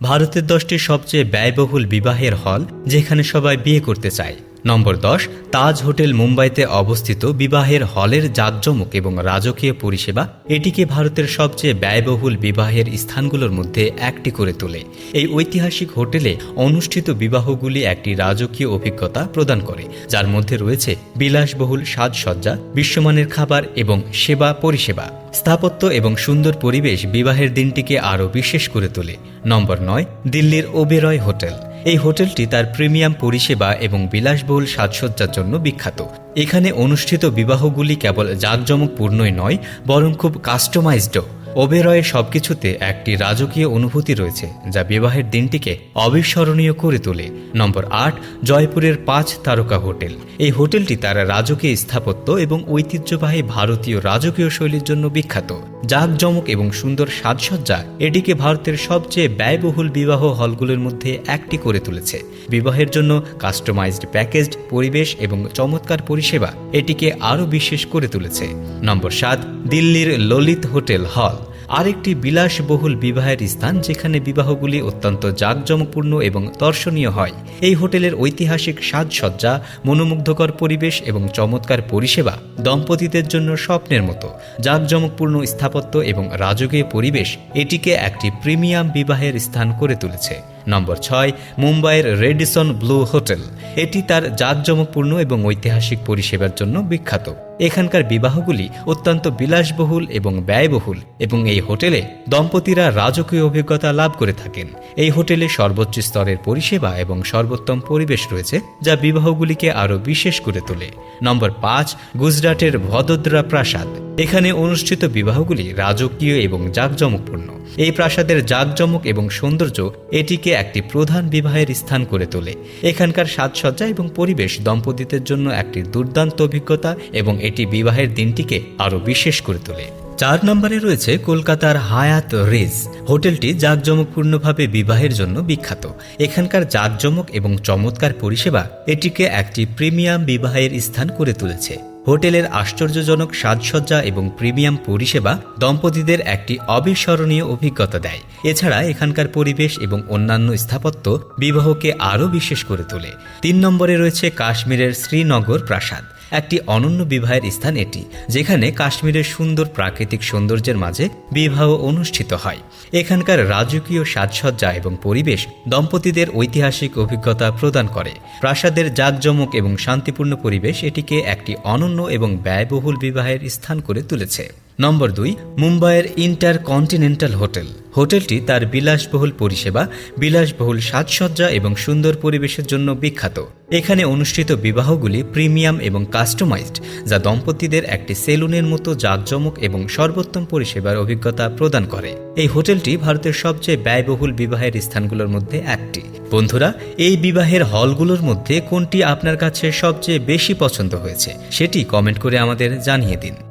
ভারতের দশটি সবচেয়ে ব্যয়বহুল বিবাহের হল যেখানে সবাই বিয়ে করতে চায়। নম্বর দশ, তাজ হোটেল মুম্বাইতে অবস্থিত বিবাহের হলের জাঁকজমক এবং রাজকীয় পরিষেবা এটিকে ভারতের সবচেয়ে ব্যয়বহুল বিবাহের স্থানগুলোর মধ্যে একটি করে তোলে। এই ঐতিহাসিক হোটেলে অনুষ্ঠিত বিবাহগুলি একটি রাজকীয় অভিজ্ঞতা প্রদান করে, যার মধ্যে রয়েছে বিলাসবহুল সাজসজ্জা, বিশ্বমানের খাবার এবং সেবা পরিষেবা। স্থাপত্য এবং সুন্দর পরিবেশ বিবাহের দিনটিকে আরও বিশেষ করে তোলে। নম্বর নয়, দিল্লির ওবেরয় হোটেল। এই হোটেলটি তার প্রিমিয়াম পরিষেবা এবং বিলাসবহুল সাজসজ্জার জন্য বিখ্যাত। এখানে অনুষ্ঠিত বিবাহগুলি কেবল জাঁকজমকপূর্ণই নয়, বরং খুব কাস্টমাইজডও ওবেরয়ে সবকিছুতে একটি রাজকীয় অনুভূতি রয়েছে, যা বিবাহের দিনটিকে অবিস্মরণীয় করে তোলে। নম্বর আট, জয়পুরের পাঁচ তারকা হোটেল। এই হোটেলটি তার রাজকীয় স্থাপত্য এবং ঐতিহ্যবাহী ভারতীয় রাজকীয় শৈলীর জন্য বিখ্যাত। জাঁকজমক এবং সুন্দর সাজসজ্জা এটিকে ভারতের সবচেয়ে ব্যয়বহুল বিবাহ হলগুলোর মধ্যে একটি করে তুলেছে। বিবাহের জন্য কাস্টমাইজড প্যাকেজড পরিবেশ এবং চমৎকার পরিষেবা এটিকে আরও বিশেষ করে তুলেছে। নম্বর সাত, দিল্লির ললিত হোটেল হল। আরেকটি বিলাসবহুল বিবাহের স্থান যেখানে বিবাহগুলি অত্যন্ত জাঁকজমকপূর্ণ এবং দর্শনীয় হয়। এই হোটেলের ঐতিহাসিক সাজসজ্জা, মনোমুগ্ধকর পরিবেশ এবং চমৎকার পরিষেবা দম্পতিদের জন্য স্বপ্নের মতো। জাঁকজমকপূর্ণ স্থাপত্য এবং রাজকীয় পরিবেশ এটিকে একটি প্রিমিয়াম বিবাহের স্থান করে তুলেছে। নম্বর ছয়, মুম্বাইয়ের রেডিসন ব্লু হোটেল। এটি তার জাঁকজমকপূর্ণ এবং ঐতিহাসিক পরিষেবার জন্য বিখ্যাত। এখানকার বিবাহগুলি অত্যন্ত বিলাসবহুল এবং ব্যয়বহুল এবং এই হোটেলে দম্পতিরা রাজকীয় অভিজ্ঞতা লাভ করে থাকেন। এই হোটেলে সর্বোচ্চ স্তরের পরিষেবা এবং সর্বোত্তম পরিবেশ রয়েছে, যা বিবাহগুলিকে আরও বিশেষ করে তোলে। নম্বর পাঁচ, গুজরাটের ভদোদ্রা প্রাসাদ। এখানে অনুষ্ঠিত বিবাহগুলি রাজকীয় এবং জাঁকজমকপূর্ণ। এই প্রাসাদের জাঁকজমক এবং সৌন্দর্য এটিকে একটি প্রধান বিবাহের স্থান করে তোলে। এখানকার সাজসজ্জা এবং পরিবেশ দম্পতিদের জন্য একটি দুর্দান্ত অভিজ্ঞতা এবং এটি বিবাহের দিনটিকে আরও বিশেষ করে তোলে। চার নম্বরে রয়েছে কলকাতার হায়াত রিজ। হোটেলটি জাঁকজমকপূর্ণভাবে বিবাহের জন্য বিখ্যাত। এখানকার জাঁকজমক এবং চমৎকার পরিষেবা এটিকে একটি প্রিমিয়াম বিবাহের স্থান করে তুলেছে। হোটেলের আশ্চর্যজনক সাজসজ্জা এবং প্রিমিয়াম পরিষেবা দম্পতিদের একটি অবিস্মরণীয় অভিজ্ঞতা দেয়। এছাড়া এখানকার পরিবেশ এবং অন্যান্য স্থাপত্য বিবাহকে আরও বিশেষ করে তোলে। তিন নম্বরে রয়েছে কাশ্মীরের শ্রীনগর প্রাসাদ। একটি অনন্য বিবাহের স্থান এটি, যেখানে কাশ্মীরের সুন্দর প্রাকৃতিক সৌন্দর্যের মাঝে বিবাহ অনুষ্ঠিত হয়। এখানকার রাজকীয় সাজসজ্জা এবং পরিবেশ দম্পতিদের ঐতিহাসিক অভিজ্ঞতা প্রদান করে। প্রাসাদের জাঁকজমক এবং শান্তিপূর্ণ পরিবেশ এটিকে একটি অনন্য এবং ব্যয়বহুল বিবাহের স্থান করে তুলেছে। নম্বর দুই, মুম্বাইয়ের ইন্টার কন্টিনেন্টাল হোটেল। হোটেলটি তার বিলাসবহুল পরিষেবা, বিলাসবহুল সাজসজ্জা এবং সুন্দর পরিবেশের জন্য বিখ্যাত। এখানে অনুষ্ঠিত বিবাহগুলি প্রিমিয়াম এবং কাস্টমাইজড, যা দম্পতিদের একটি সেলুনের মতো জাঁকজমক এবং সর্বোত্তম পরিষেবার অভিজ্ঞতা প্রদান করে। এই হোটেলটি ভারতের সবচেয়ে ব্যয়বহুল বিবাহের স্থানগুলোর মধ্যে একটি। বন্ধুরা, এই বিবাহের হলগুলোর মধ্যে কোনটি আপনার কাছে সবচেয়ে বেশি পছন্দ হয়েছে, সেটি কমেন্ট করে আমাদের জানিয়ে দিন।